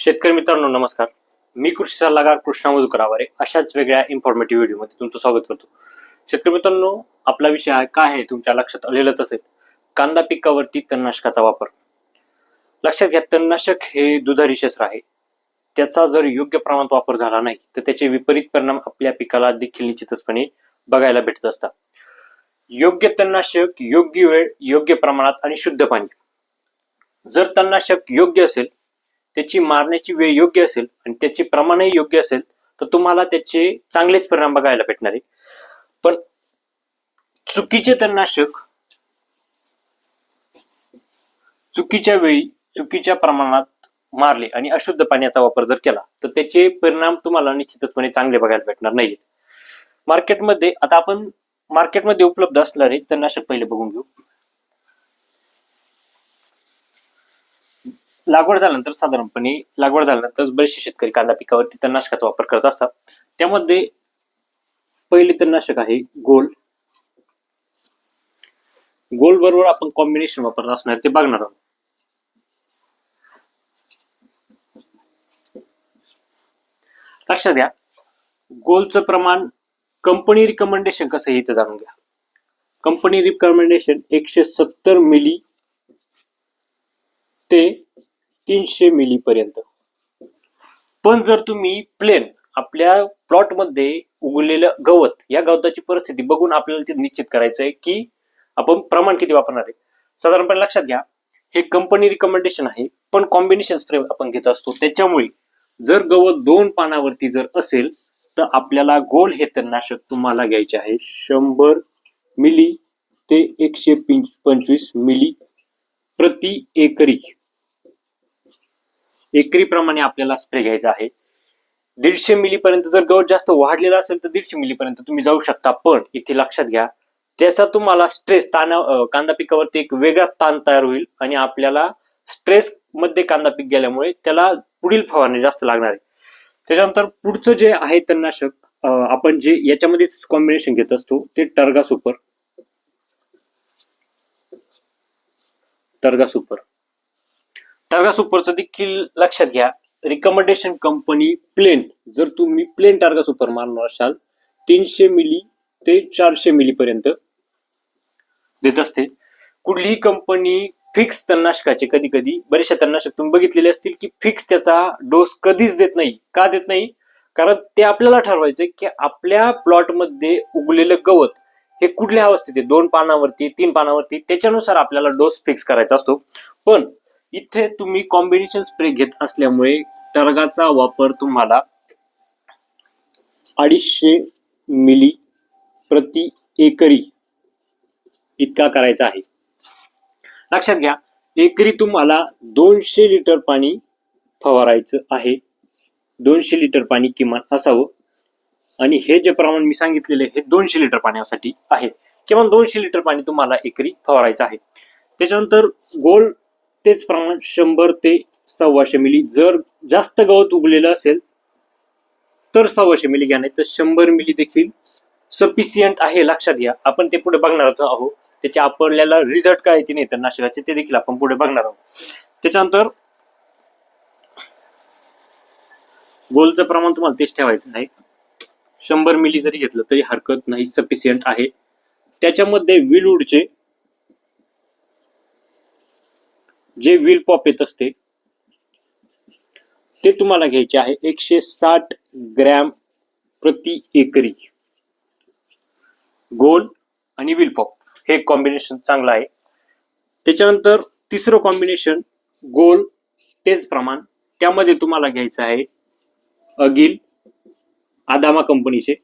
शेतकरी मित्रांनो नमस्कार. मी कृषी सल्लागार कृष्णा मधुकरावारे अशाच वेगळ्या इन्फॉर्मेटिव्ह व्हिडिओमध्ये तुमचं स्वागत करतो. शेतकरी मित्रांनो आपला विषय काय आहे तुमच्या लक्षात आलेलंच असेल. कांदा पिकावरती तणनाशकाचा वापर. लक्षात घ्या तणनाशक हे दुधारी शस्त्र आहे. त्याचा जर योग्य प्रमाणात वापर झाला नाही तर त्याचे विपरीत परिणाम आपल्या पिकाला देखील निश्चितचपणे बघायला भेटत असतात. योग्य तणनाशक योग्य वेळ योग्य प्रमाणात आणि शुद्ध पाणी. जर तणनाशक योग्य असेल त्याची मारण्याची वेळ योग्य असेल आणि त्याचे प्रमाणही योग्य असेल तर तुम्हाला त्याचे चांगलेच परिणाम बघायला भेटणार आहे. पण चुकीचे तणनाशक चुकीच्या वेळी चुकीच्या प्रमाणात मारले आणि अशुद्ध पाण्याचा वापर जर केला तर त्याचे परिणाम तुम्हाला निश्चितचपणे चांगले बघायला भेटणार नाहीत. मार्केटमध्ये आता आपण मार्केटमध्ये उपलब्ध असणारे तणनाशक पहिले बघून घेऊ. लागवड झाल्यानंतर साधारणपणे लागवड झाल्यानंतर बरेचसे शेतकरी कांदा पिकावरती तणनाशकाचा वापर करत असतात. त्यामध्ये पहिले तणनाशक आहे गोल. गोल बरोबर आपण कॉम्बिनेशन वापरत असणार ते बघणार आहोत. लक्षात द्या गोलचं प्रमाण कंपनी रिकमेंडेशन कसं आहे इथं जाणून घ्या. कंपनी रिकमेंडेशन एकशे सत्तर मिली ते तीनशे मिली पर्यंत पण जर तुम्ही प्लेन आपल्या प्लॉटमध्ये गवत या गवताची परिस्थिती बघून आपल्याला ते निश्चित करायचं आहे की आपण प्रमाण किती वापरणार आहे. साधारणपणे लक्षात घ्या हे कंपनी रिकमेंडेशन आहे पण कॉम्बिनेशन स्प्रे आपण घेत असतो. त्याच्यामुळे जर गवत दोन पानावरती जर असेल तर आपल्याला गोल हे तणनाशक तुम्हाला घ्यायचे आहे शंभर मिली ते एकशे पंचवीस मिली प्रति एकरी. एकरी प्रमाणे आपल्याला स्प्रे घ्यायचा आहे. दीडशे मिली पर्यंत जर गवत जास्त वाढलेला असेल तर दीडशे मिली पर्यंत तुम्ही जाऊ शकता. पण इथे लक्षात घ्या त्याचा तुम्हाला स्ट्रेस ताना कांदा पिकावरती एक वेगळाच ताण तयार होईल आणि आपल्याला स्ट्रेस मध्ये कांदा पीक गेल्यामुळे त्याला पुढील फवारणी जास्त लागणार आहे. त्याच्यानंतर पुढचं जे आहे तणनाशक आपण जे याच्यामध्येच कॉम्बिनेशन घेत असतो ते Targa super. Targa super. Targa सुपरचं देखील लक्षात घ्या. रिकमेंडेशन कंपनी प्लेन जर तुम्ही प्लेन टार्गा सुपर मारणार असाल तीनशे मिली ते चारशे मिली पर्यंत देत असते कुठलीही कंपनी फिक्स तणनाशकाचे कधी कधी बरेचशा तणनाशक तुम्ही बघितलेले असतील की फिक्स त्याचा डोस कधीच देत नाही. का देत नाही? कारण ते आपल्याला ठरवायचं की आपल्या प्लॉटमध्ये उगलेलं गवत हे कुठल्या अवस्थेत आहे? दोन पानावरती तीन पानावरती त्याच्यानुसार आपल्याला डोस फिक्स करायचा असतो. पण इथे तुम्ही कॉम्बिनेशन स्प्रे घेत असल्यामुळे टर्गाचा वापर तुम्हाला अडीचशे मिली प्रति एकरी इतका करायचा आहे. लक्षात घ्या एकरी तुम्हाला दोनशे लिटर पाणी फवारायचं आहे. दोनशे लिटर पाणी किमान असावं. आणि हे जे प्रमाण मी सांगितलेले हे दोनशे लिटर पाण्यासाठी आहे. किमान दोनशे लिटर पाणी तुम्हाला एकरी फवारायचं आहे. त्याच्यानंतर गोल तेच प्रमाण शंभर ते सव्वाशे मिली. जर जास्त गवत उगलेलं असेल तर सव्वाशे मिली घ्या नाही तर शंभर मिली देखील सफिशियंट आहे लक्षात घ्या. आपण ते पुढे बघणारच आहोत. त्याचे आपल्याला रिझल्ट काय येते नाही तर नाशकाचे ते देखील आपण पुढे बघणार आहोत. त्याच्यानंतर गोलचं प्रमाण तुम्हाला तेच ठेवायचं आहे. शंभर मिली जरी घेतलं तरी हरकत नाही सफिशियंट आहे. त्याच्यामध्ये विलवूडचे जे व्हील पॉप येत असते ते तुम्हाला घ्यायचे आहे एकशे साठ ग्रॅम प्रति एकरी. गोल आणि व्हील पॉप हे कॉम्बिनेशन चांगलं आहे. त्याच्यानंतर तिसरं कॉम्बिनेशन गोल तेच प्रमाण. त्यामध्ये तुम्हाला घ्यायचं आहे अगिल आदामा कंपनीचे.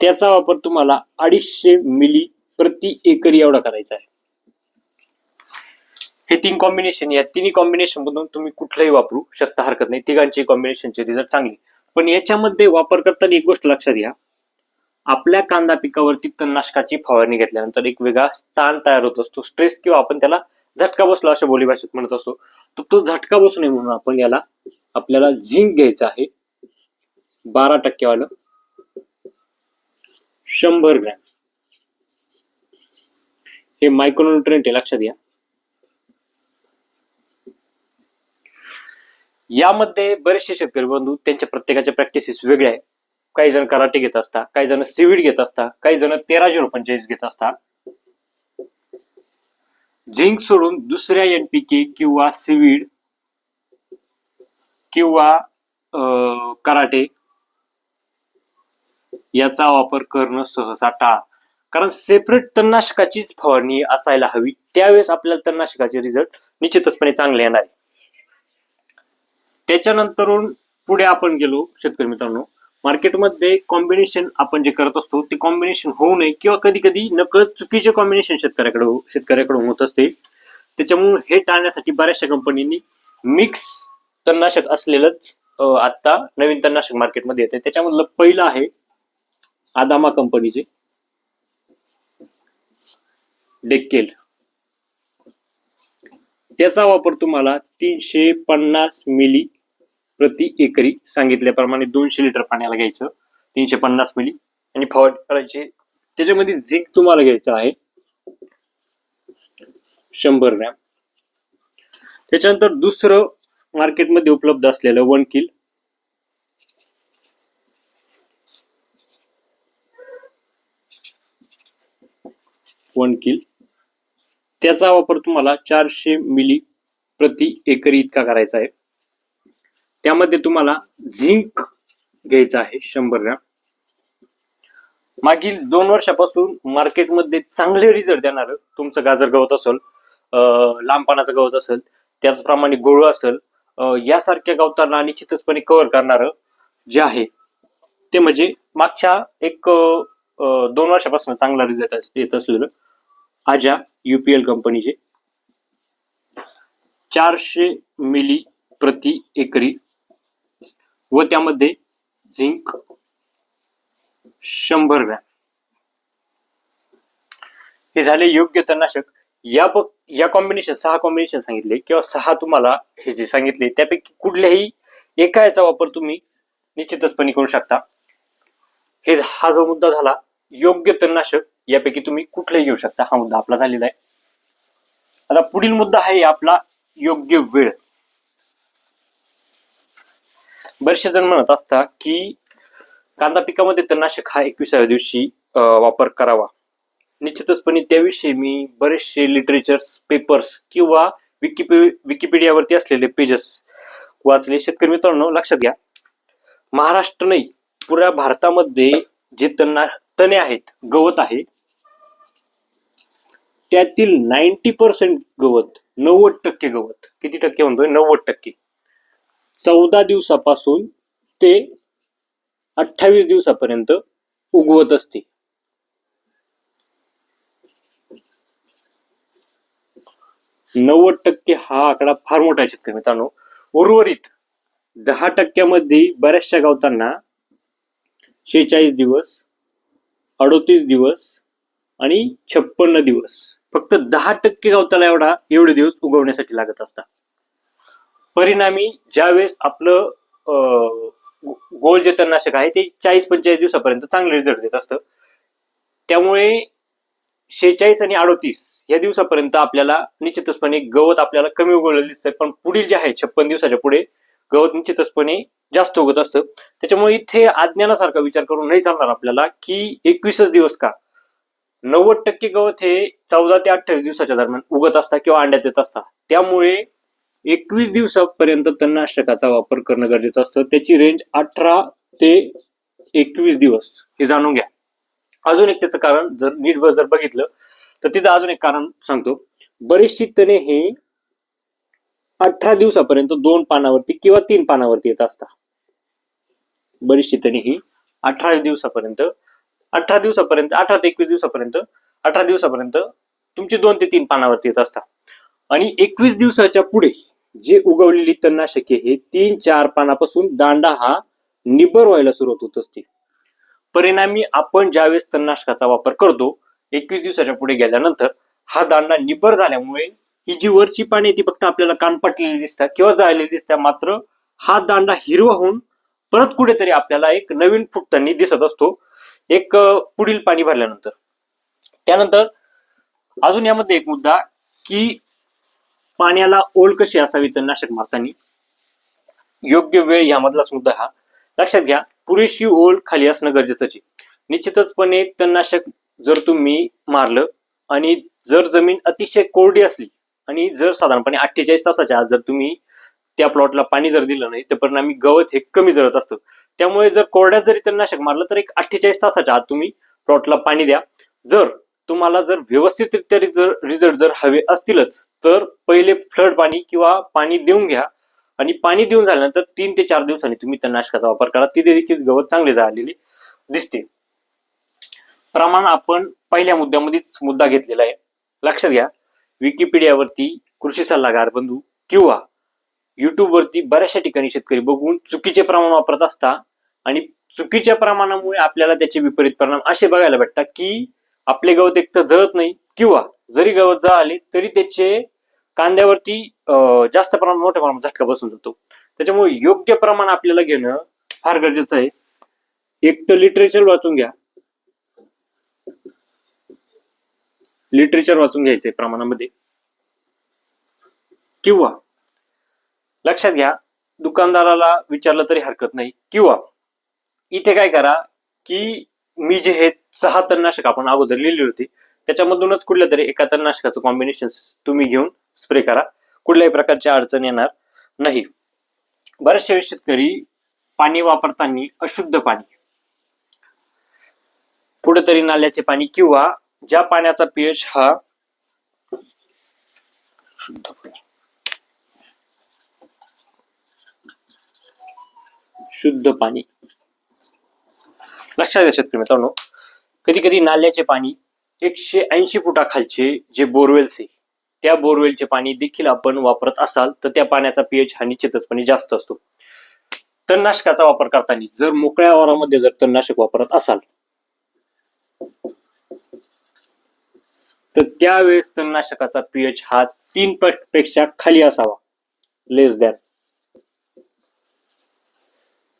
त्याचा वापर तुम्हाला अडीचशे मिली प्रति एकरी एवढा करायचा आहे. हे तीन कॉम्बिनेशन या तिन्ही कॉम्बिनेशन मधून तुम्ही कुठलंही वापरू शकता हरकत नाही. तिघांची कॉम्बिनेशनचे रिझल्ट चांगले. पण याच्यामध्ये वापर करताना एक गोष्ट लक्षात घ्या. आपल्या कांदा पिकावरती तणनाशकाची फवारणी घेतल्यानंतर एक वेगळा ताण तयार होत असतो. स्ट्रेस किंवा आपण त्याला झटका बसला अशा बोली भाषेत म्हणत असतो. तर तो झटका बसू नये म्हणून आपण याला आपल्याला झिंक घ्यायचं आहे. बारा टक्केवालं शंभर ग्रॅम. हे मायक्रोन्युट्रेंट आहे लक्षात घ्या. यामध्ये बरेचसे शेतकरी बंधू त्यांच्या प्रत्येकाच्या प्रॅक्टिसेस वेगळ्या आहे काही जण कराटे घेत असतात काही जण सिविड घेत असतात काही जण तेराशे झिरो घेत असतात. झिंक सोडून दुसऱ्या एनपीके किंवा सिविड किंवा कराटे याचा वापर करणं सहसा टाळा. कारण सेपरेट तणनाशकाचीच फवारणी असायला हवी त्यावेळेस आपल्याला तणनाशकाचे रिझल्ट निश्चितचपणे चांगले येणार आहे त्याच्यानंतरून पुढे आपण गेलो शेतकरी मित्रांनो. मार्केटमध्ये कॉम्बिनेशन आपण जे करत असतो ते कॉम्बिनेशन होऊ नये किंवा कधी कधी नकळत चुकीचे कॉम्बिनेशन शेतकऱ्याकडे शेतकऱ्याकडून होत असते. त्याच्यामुळे हे टाळण्यासाठी बऱ्याचशा कंपनींनी मिक्स तणनाशक असलेलंच आत्ता आता नवीन तणनाशक मार्केटमध्ये येते त्याच्यामधलं पहिलं आहे आदामा कंपनीचे. डेक्केल. त्याचा वापर तुम्हाला तीनशे पन्नास मिली प्रति एकरी सांगितल्याप्रमाणे दोनशे लिटर पाण्याला घ्यायचं तीनशे पन्नास मिली. आणि फवारणी करायची. त्याच्यामध्ये झिंक तुम्हाला घ्यायचं आहे. शंभर ग्रॅम. त्याच्यानंतर दुसरं मार्केटमध्ये उपलब्ध असलेलं वन किल. वन किल. त्याचा वापर तुम्हाला चारशे मिली प्रति एकरी इतका करायचा आहे. त्यामध्ये तुम्हाला झिंक घ्यायचं आहे शंभर ग्रॅम. मागील दोन वर्षापासून मार्केटमध्ये चांगले रिझल्ट देणार तुमचं गाजर गवत असेल लांब पानाचं गवत असेल त्याचप्रमाणे गोळ असेल यासारख्या गवतांना निश्चितचपणे कव्हर करणार जे आहे ते म्हणजे मागच्या एक दोन वर्षापासून चांगला रिझल्ट येत असलेलं आजा युपीएल कंपनीचे चारशे मिली प्रति एकरी व त्यामध्ये झिंक शंभर ग्रॅम. हे झाले योग्य तणनाशक. या या कॉम्बिनेशन सहा कॉम्बिनेशन सांगितले किंवा सहा तुम्हाला हे जे सांगितले त्यापैकी कुठल्याही एका याचा वापर तुम्ही निश्चितचपणे करू शकता. हे हा जो मुद्दा झाला योग्य तणनाशक यापैकी तुम्ही कुठलंही घेऊ शकता. हा मुद्दा आपला झालेला आहे. आता पुढील मुद्दा आहे आपला योग्य वेळ. बरेचसे जण म्हणत असता की कांदा पिकामध्ये तणनाशक हा एकविसाव्या दिवशी वापर करावा. निश्चितचपणे त्याविषयी मी बरेचसे लिटरेचर्स पेपर्स किंवा विकिपी विकिपीडियावरती असलेले पेजेस वाचले. शेतकरी मित्रांनो लक्षात घ्या. महाराष्ट्र नाही पुऱ्या भारतामध्ये जे तणना तणे आहेत गवत आहे त्यातील नाईन्टी पर्सेंट गवत नव्वद टक्के गवत. किती टक्के म्हणतोय? नव्वद टक्के. चौदा दिवसापासून ते अठ्ठावीस दिवसापर्यंत उगवत असते. नव्वद टक्के हा आकडा फार मोठा शेतकरी मित्रांनो. उर्वरित दहा टक्क्यामध्ये बऱ्याचशा गावतांना शेहेचाळीस दिवस अडोतीस दिवस आणि छप्पन्न दिवस. फक्त दहा टक्के गावताला एवढा एवढे दिवस उगवण्यासाठी लागत असतात. परिणामी ज्यावेळेस आपलं गोल जे तणनाशक आहे ते चाळीस पंचेचाळीस दिवसापर्यंत चांगले रिझल्ट देत असतं. त्यामुळे शेहेचाळीस आणि अडोतीस या दिवसापर्यंत आपल्याला निश्चितचपणे गवत आपल्याला कमी उगवलेलं दिसतं पण पुढील जे आहे छप्पन दिवसाच्या पुढे गवत निश्चितचपणे जास्त उगत असतं. त्याच्यामुळे इथे अज्ञानासारखा विचार करून नाही चालणार आपल्याला की एकवीसच दिवस का? नव्वद टक्के गवत हे चौदा ते अठ्ठावीस दिवसाच्या दरम्यान उगत असता किंवा अंड्यात येत असता त्यामुळे एकवीस दिवसापर्यंत तणनाशकाचा वापर करणं गरजेचं असतं. त्याची रेंज अठरा ते एकवीस दिवस हे जाणून घ्या. अजून एक त्याचं कारण जर नीट जर बघितलं तर तिथं अजून एक कारण सांगतो. बरेचशी तणे हे अठरा दिवसापर्यंत दोन पानावरती किंवा तीन पानावरती येत असतात. बरीचशी तणे ही अठरा दिवसापर्यंत अठरा दिवसापर्यंत अठरा ते एकवीस दिवसापर्यंत अठरा दिवसापर्यंत तुमची दोन ते तीन पानावरती येत असतात. आणि एकवीस दिवसाच्या पुढे जे उगवलेली तणनाशके हे तीन चार पानापासून दांडा हा निबर व्हायला सुरुवात होत असते. परिणामी आपण ज्यावेळेस तणनाशकाचा वापर करतो एकवीस दिवसाच्या पुढे गेल्यानंतर हा दांडा निबर झाल्यामुळे ही जी वरची पाने ती फक्त आपल्याला कानपटलेली दिसतात किंवा जाळलेली दिसतात मात्र हा दांडा हिरवा होऊन परत कुठेतरी आपल्याला एक नवीन फुटताना दिसत असतो एक पुढील पाणी भरल्यानंतर. त्यानंतर अजून यामध्ये एक मुद्दा की पाण्याला ओल कशी असावी तणनाशक मारताना? योग्य वेळ यामधलाच मुद्दा हा. लक्षात घ्या पुरेशी ओल खाली असणं गरजेचं आहे. निश्चितचपणे तणनाशक जर तुम्ही मारलं आणि जर जमीन अतिशय कोरडी असली आणि जर साधारणपणे अठ्ठेचाळीस तासाच्या आत जर तुम्ही त्या प्लॉटला पाणी जर दिलं नाही तर परिणामी गवत हे कमी जळत असतं. त्यामुळे जर कोरड्यात जरी तणनाशक मारलं तर एक अठ्ठेचाळीस तासाच्या आत तुम्ही प्लॉटला पाणी द्या. जर तुम्हाला जर व्यवस्थितरित्या जर रिझल्ट जर हवे असतीलच तर पहिले फ्लड पाणी किंवा पाणी देऊन घ्या. आणि पाणी देऊन झाल्यानंतर तीन ते चार दिवसांनी तुम्ही तणनाशकाचा वापर करा. तिथे देखील गवत चांगले झालेले दिसते. प्रमाण आपण पहिल्या मुद्द्यामध्येच मुद्दा घेतलेला आहे. लक्षात घ्या विकिपीडियावरती कृषी सल्लागार बंधू किंवा युट्यूबवरती बऱ्याचशा ठिकाणी शेतकरी बघून चुकीचे प्रमाण वापरत असता आणि चुकीच्या प्रमाणामुळे आपल्याला त्याचे विपरीत परिणाम असे बघायला भेटतात की आपले गवत एक तर जळत नाही किंवा जरी गवत जळाले तरी त्याचे कांद्यावरती जास्त प्रमाणात मोठ्या प्रमाणात झटका बसून जातो. त्याच्यामुळे योग्य प्रमाण आपल्याला घेणं फार गरजेचं आहे. एक तर लिटरेचर वाचून घ्या. लिटरेचर वाचून घ्यायचंय प्रमाणामध्ये. किंवा लक्षात घ्या दुकानदाराला विचारलं तरी हरकत नाही. किंवा इथे काय करा की मी जे हे सहा तणनाशक आपण अगोदर लिहिली होती त्याच्यामधूनच कुठल्या तरी एका तणनाशकाचं कॉम्बिनेशन तुम्ही घेऊन स्प्रे करा. कुठल्याही प्रकारची अडचण येणार नाही. बरेचसे शेतकरी पाणी वापरताना अशुद्ध पाणी कुठेतरी नाल्याचे पाणी किंवा ज्या पाण्याचा पीएच हा शुद्ध पाणी शुद्ध पाणी. लक्षात घ्या शेतकरी मित्रांनो. कधी कधी नाल्याचे पाणी एकशे ऐंशी फुटाखालचे जे बोरवेल्स आहे त्या बोरवेलचे पाणी देखील आपण वापरत असाल तर त्या पाण्याचा पीएच हा निश्चितचपणे जास्त असतो. तणनाशकाचा वापर करताना जर मोकळ्या वारामध्ये जर तणनाशक वापरत असाल तर त्यावेळेस तणनाशकाचा पीएच हा तीन पेक्षा खाली असावा. लेस दॅन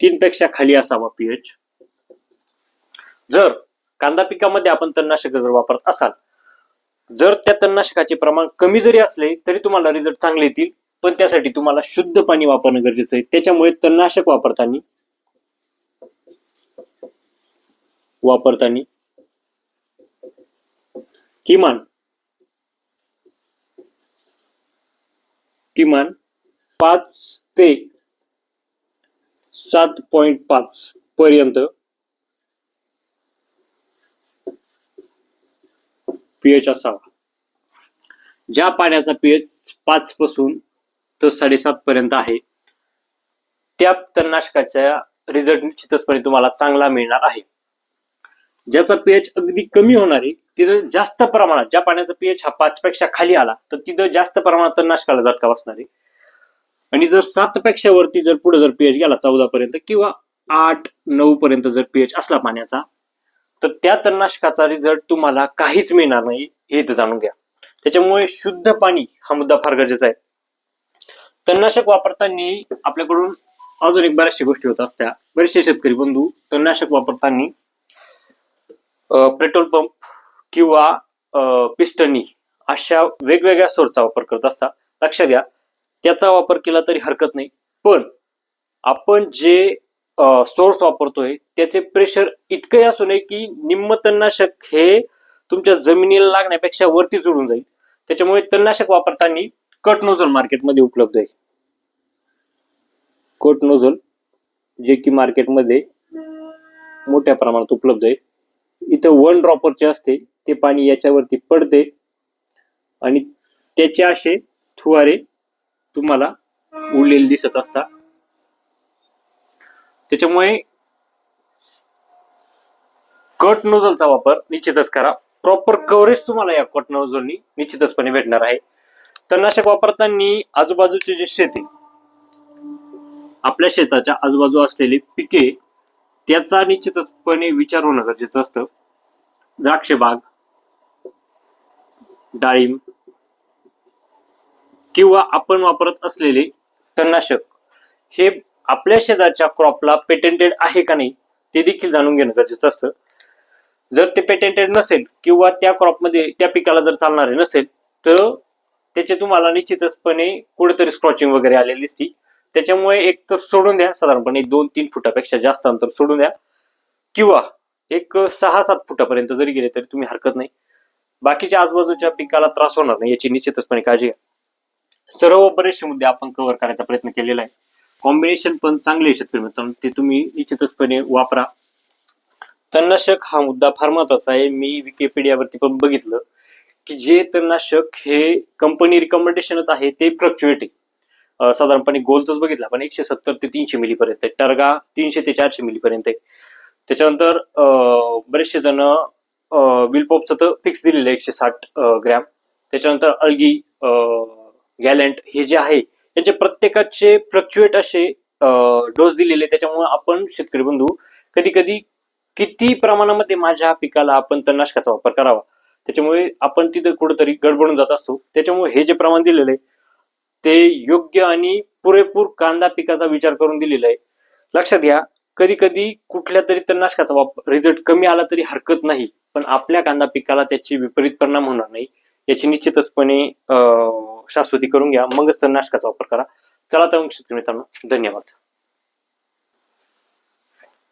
तीन पेक्षा खाली असावा पीएच जर कांदा पिकामध्ये आपण तणनाशक जर वापरत असाल जर त्या तणनाशकाचे प्रमाण कमी जरी असले तरी तुम्हाला रिझल्ट चांगले येतील. पण त्यासाठी तुम्हाला शुद्ध पाणी वापरणं गरजेचं आहे. त्याच्यामुळे तणनाशक वापरताना वापरताना किमान किमान पाच ते सात पॉइंट पाच पर्यंत पीएच असावा. ज्या पाण्याचा पीएच पाच पासून तर साडेसात पर्यंत आहे त्या तणनाशकाच्या रिझल्ट निश्चितचपणे तुम्हाला चांगला मिळणार आहे. ज्याचा पीएच अगदी कमी होणार आहे तिथं जास्त प्रमाणात ज्या पाण्याचा पीएच हा पाच पेक्षा खाली आला तर तिथं जास्त प्रमाणात तणनाशकाला झटका बसणार आहे. आणि जर सात पेक्षा वरती जर पुढे जर पीएच गेला चौदा पर्यंत किंवा आठ नऊ पर्यंत जर पीएच असला पाण्याचा तर त्या तणनाशकाचा रिझल्ट तुम्हाला काहीच मिळणार नाही हे इथं जाणून घ्या. त्याच्यामुळे शुद्ध पाणी हा मुद्दा फार गरजेचा आहे. तणनाशक वापरताना आपल्याकडून अजून एक बऱ्याचशा गोष्टी होत असत्या. बरेचसे शेतकरी बंधू तणनाशक वापरताना पेट्रोल पंप किंवा पिस्टनी अशा वेगवेगळ्या सोर्सचा वापर करत असतात. लक्षात घ्या त्याचा वापर केला तरी हरकत नाही. पण आपण जे सोर्स वापरतोय त्याचे प्रेशर इतकंही असू नये की निम्म तणनाशक हे तुमच्या जमिनीला लागण्यापेक्षा वरती जोडून जाईल. त्याच्यामुळे तणनाशक वापरताना कट नोझल मार्केटमध्ये उपलब्ध आहे. कट नोझल जे की मार्केटमध्ये मोठ्या प्रमाणात उपलब्ध आहे. इथं वन ड्रॉपरचे असते ते पाणी याच्यावरती पडते. आणि त्याचे असे फुवारे तुम्हाला उडलेले दिसत असतात. त्याच्यामुळे कट नोजलचा वापर निश्चितच करा. प्रॉपर कव्हरेज तुम्हाला या कट नोजलनी निश्चितचपणे भेटणार आहे. तणनाशक वापरताना आजूबाजूचे जे शेती आपल्या शेताच्या आजूबाजू असलेली पिके त्याचा निश्चितचपणे विचार होणं गरजेचं असतं. द्राक्ष बाग डाळिंब किंवा आपण वापरत असलेले तणनाशक हे आपल्या शेजारच्या क्रॉपला पेटेंटेड आहे का नाही ते देखील जाणून घेणं गरजेचं असतं. जर ते पेटेंटेड नसेल किंवा त्या क्रॉपमध्ये त्या पिकाला जर चालणारे नसेल तर त्याचे तुम्हाला निश्चितचपणे कुठेतरी स्क्रॉचिंग वगैरे आलेली दिसती. त्याच्यामुळे एक तर सोडून द्या साधारणपणे दोन तीन फुटापेक्षा जास्त अंतर सोडून द्या. किंवा एक सहा सात फुटापर्यंत जरी गेले तरी तुम्ही हरकत नाही. बाकीच्या आजूबाजूच्या पिकाला त्रास होणार नाही याची निश्चितचपणे काळजी घ्या. सर्व बरेचसे मुद्दे आपण कव्हर करायचा प्रयत्न केलेला आहे. कॉम्बिनेशन पण चांगले आहे शेतकरी मित्रांनो. ते तुम्ही निश्चितचपणे वापरा. तणनाशक हा मुद्दा फार महत्त्वाचा आहे. मी विकिपीडियावरती पण बघितलं की जे तणनाशक हे कंपनी रिकमेंडेशनच आहे ते फ्लक्च्युएट आहे. साधारणपणे गोलच बघितलं. आपण एकशे सत्तर ते तीनशे मिली पर्यंत आहे. टर्गा तीनशे ते चारशे मिली पर्यंत आहे. त्याच्यानंतर बरेचसे जण विलपोपचं तर फिक्स दिलेलं आहे एकशे साठ ग्रॅम त्याच्यानंतर अल्गी गॅलंट हे जे आहे त्यांचे प्रत्येकाचे फ्लक्च्युएट असे डोस दिलेले त्याच्यामुळे आपण शेतकरी बंधू कधी कधी किती प्रमाणामध्ये माझ्या पिकाला आपण तणनाशकाचा वापर करावा. त्याच्यामुळे आपण तिथं कुठेतरी गडबडून जात असतो. त्याच्यामुळे हे जे प्रमाण दिलेलं आहे ते योग्य आणि पुरेपूर कांदा पिकाचा विचार करून दिलेला आहे. लक्षात घ्या कधी कधी कुठल्या तरी तणनाशकाचा वापर रिझल्ट कमी आला तरी हरकत नाही. पण आपल्या कांदा पिकाला त्याची विपरीत परिणाम होणार नाही. याची निश्चितचपणे अं, शाश्वती करून घ्या. मगच तणनाशकाचा वापर करा. चला तर मग शेतकरी मित्रांनो धन्यवाद.